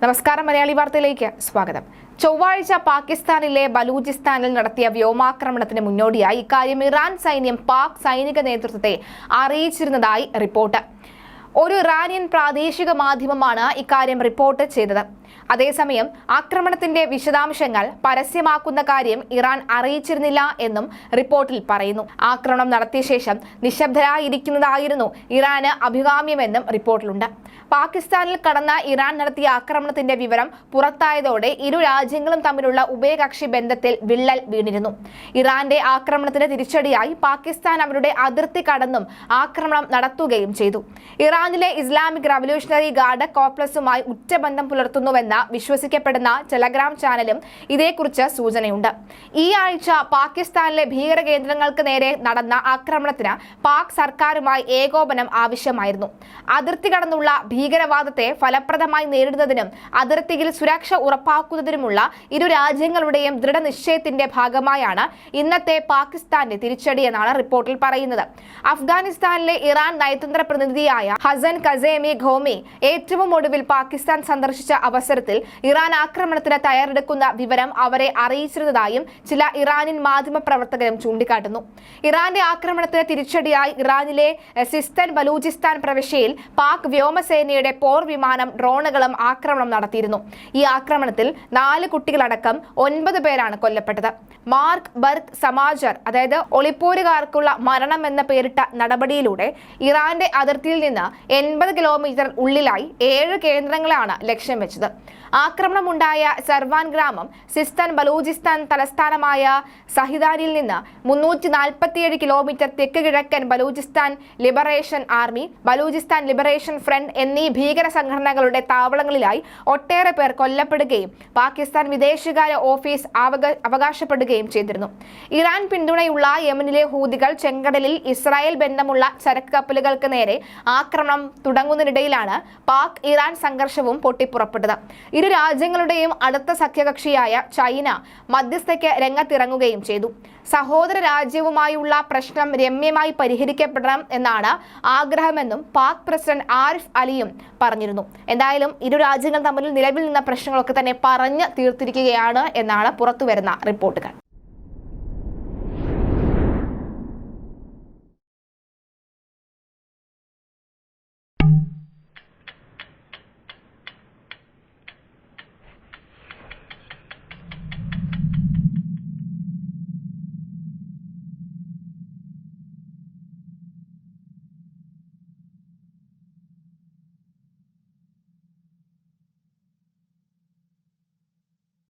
നമസ്കാരം മലയാളി വാർത്തയിലേക്ക് സ്വാഗതം. ചൊവ്വാഴ്ച പാകിസ്ഥാനിലെ ബലൂചിസ്ഥാനിൽ നടത്തിയ വ്യോമാക്രമണത്തിന് മുന്നോടിയായി ഇക്കാര്യം ഇറാൻ സൈന്യം പാക് സൈനിക നേതൃത്വത്തെ അറിയിച്ചിരുന്നതായി റിപ്പോർട്ട്. ഒരു ഇറാനിയൻ പ്രാദേശിക മാധ്യമമാണ് ഇക്കാര്യം റിപ്പോർട്ട് ചെയ്തത്. അതേസമയം ആക്രമണത്തിന്റെ വിശദാംശങ്ങൾ പരസ്യമാക്കുന്ന കാര്യം ഇറാൻ അറിയിച്ചിരുന്നില്ല എന്നും റിപ്പോർട്ടിൽ പറയുന്നു. ആക്രമണം നടത്തിയ ശേഷം നിശബ്ദരായിരിക്കുന്നതായിരുന്നു ഇറാന് അഭികാമ്യമെന്നും റിപ്പോർട്ടിലുണ്ട്. പാകിസ്ഥാനിൽ കടന്ന ഇറാൻ നടത്തിയ ആക്രമണത്തിന്റെ വിവരം പുറത്തായതോടെ ഇരു രാജ്യങ്ങളും തമ്മിലുള്ള ഉഭയകക്ഷി ബന്ധത്തിൽ വിള്ളൽ വീണിരുന്നു. ഇറാന്റെ ആക്രമണത്തിന് തിരിച്ചടിയായി പാകിസ്ഥാൻ അവരുടെ അതിർത്തി കടന്നും ആക്രമണം നടത്തുകയും ചെയ്തു. ഇറാനിലെ ഇസ്ലാമിക് റവല്യൂഷണറി ഗാർഡ് കോപ്ലസുമായി ഉറ്റബന്ധം പുലർത്തുന്നുവെന്ന് വിശ്വസിക്കപ്പെടുന്ന ടെലഗ്രാം ചാനലും ഇതേക്കുറിച്ച് സൂചനയുണ്ട്. ഈ ആഴ്ച പാകിസ്ഥാനിലെ ഭീകര കേന്ദ്രങ്ങൾക്ക് നേരെ നടന്ന ആക്രമണത്തിന് പാക് സർക്കാരുമായി ഏകോപനം ആവശ്യമായിരുന്നു. അതിർത്തി കടന്നുള്ള ഭീകരവാദത്തെ ഫലപ്രദമായി നേരിടുന്നതിനും അതിർത്തിയിൽ സുരക്ഷ ഉറപ്പാക്കുന്നതിനുമുള്ള ഇരു രാജ്യങ്ങളുടെയും ദൃഢനിശ്ചയത്തിന്റെ ഭാഗമായാണ് ഇന്നത്തെ പാകിസ്ഥാന്റെ തിരിച്ചടി എന്നാണ് റിപ്പോർട്ടിൽ പറയുന്നത്. അഫ്ഗാനിസ്ഥാനിലെ ഇറാൻ നയതന്ത്ര പ്രതിനിധിയായ ഹസൻ കസേമി ഘോമി ഏറ്റവും ഒടുവിൽ പാകിസ്ഥാൻ സന്ദർശിച്ച അവസരത്തിൽ ഇറാൻ ആക്രമണത്തിന് തയ്യാറെടുക്കുന്ന വിവരം അവരെ അറിയിച്ചിരുന്നതായും ചില ഇറാനിയൻ മാധ്യമ പ്രവർത്തകരും ചൂണ്ടിക്കാട്ടുന്നു. ഇറാന്റെ ആക്രമണത്തിന് തിരിച്ചടിയായി ഇറാനിലെ സിസ്തൻ ബലൂചിസ്ഥാൻ പ്രവിശ്യയിൽ പാക് വ്യോമസേനയുടെ പോർ വിമാനം ഡ്രോണുകളും ആക്രമണം നടത്തിയിരുന്നു. ഈ ആക്രമണത്തിൽ നാല് കുട്ടികളടക്കം ഒൻപത് പേരാണ് കൊല്ലപ്പെട്ടത്. മാർക്ക് ബർഗ് സമാജർ അതായത് ഒളിപ്പോരുകാർക്കുള്ള മരണം എന്ന പേരിട്ട നടപടിയിലൂടെ ഇറാന്റെ അതിർത്തിയിൽ നിന്ന് എൺപത് കിലോമീറ്റർ ഉള്ളിലായി ഏഴ് കേന്ദ്രങ്ങളാണ് ലക്ഷ്യം വെച്ചത്. ആക്രമണമുണ്ടായ സർവാൻ ഗ്രാമം സിസ്താൻ ബലൂചിസ്ഥാൻ തലസ്ഥാനമായ സഹിദാനിൽ നിന്ന് മുന്നൂറ്റി നാൽപ്പത്തിയേഴ് കിലോമീറ്റർ തെക്ക് കിഴക്കൻ Balochistan liberation army Balochistan liberation front എന്നീ ഭീകര സംഘടനകളുടെ താവളങ്ങളിലായി ഒട്ടേറെ പേർ കൊല്ലപ്പെടുകയും പാകിസ്ഥാൻ വിദേശകാര്യ ഓഫീസ് അവകാശപ്പെടുകയും ചെയ്തിരുന്നു. ഇറാൻ പിന്തുണയുള്ള യമനിലെ ഹൂതികൾ ചെങ്കടലിൽ ഇസ്രായേൽ ബന്ധമുള്ള ചരക്ക് കപ്പലുകൾക്ക് നേരെ ആക്രമണം തുടങ്ങുന്നതിനിടയിലാണ് പാക് ഇറാൻ സംഘർഷവും പൊട്ടിപ്പുറപ്പെട്ടത്. ഇരു രാജ്യങ്ങളുടെയും അടുത്ത സഖ്യകക്ഷിയായ ചൈന മധ്യസ്ഥയ്ക്ക് രംഗത്തിറങ്ങുകയും ചെയ്തു. സഹോദര രാജ്യവുമായുള്ള പ്രശ്നം രമ്യമായി പരിഹരിക്കപ്പെടണം എന്നാണ് ആഗ്രഹമെന്നും പാക് പ്രസിഡന്റ് ആരിഫ് അലിയും പറഞ്ഞിരുന്നു. എന്തായാലും ഇരു രാജ്യങ്ങൾ തമ്മിൽ നിലവിൽ നിന്ന പ്രശ്നങ്ങളൊക്കെ തന്നെ പറഞ്ഞു തീർത്തിരിക്കുകയാണ് എന്നാണ് പുറത്തുവരുന്ന റിപ്പോർട്ടുകൾ.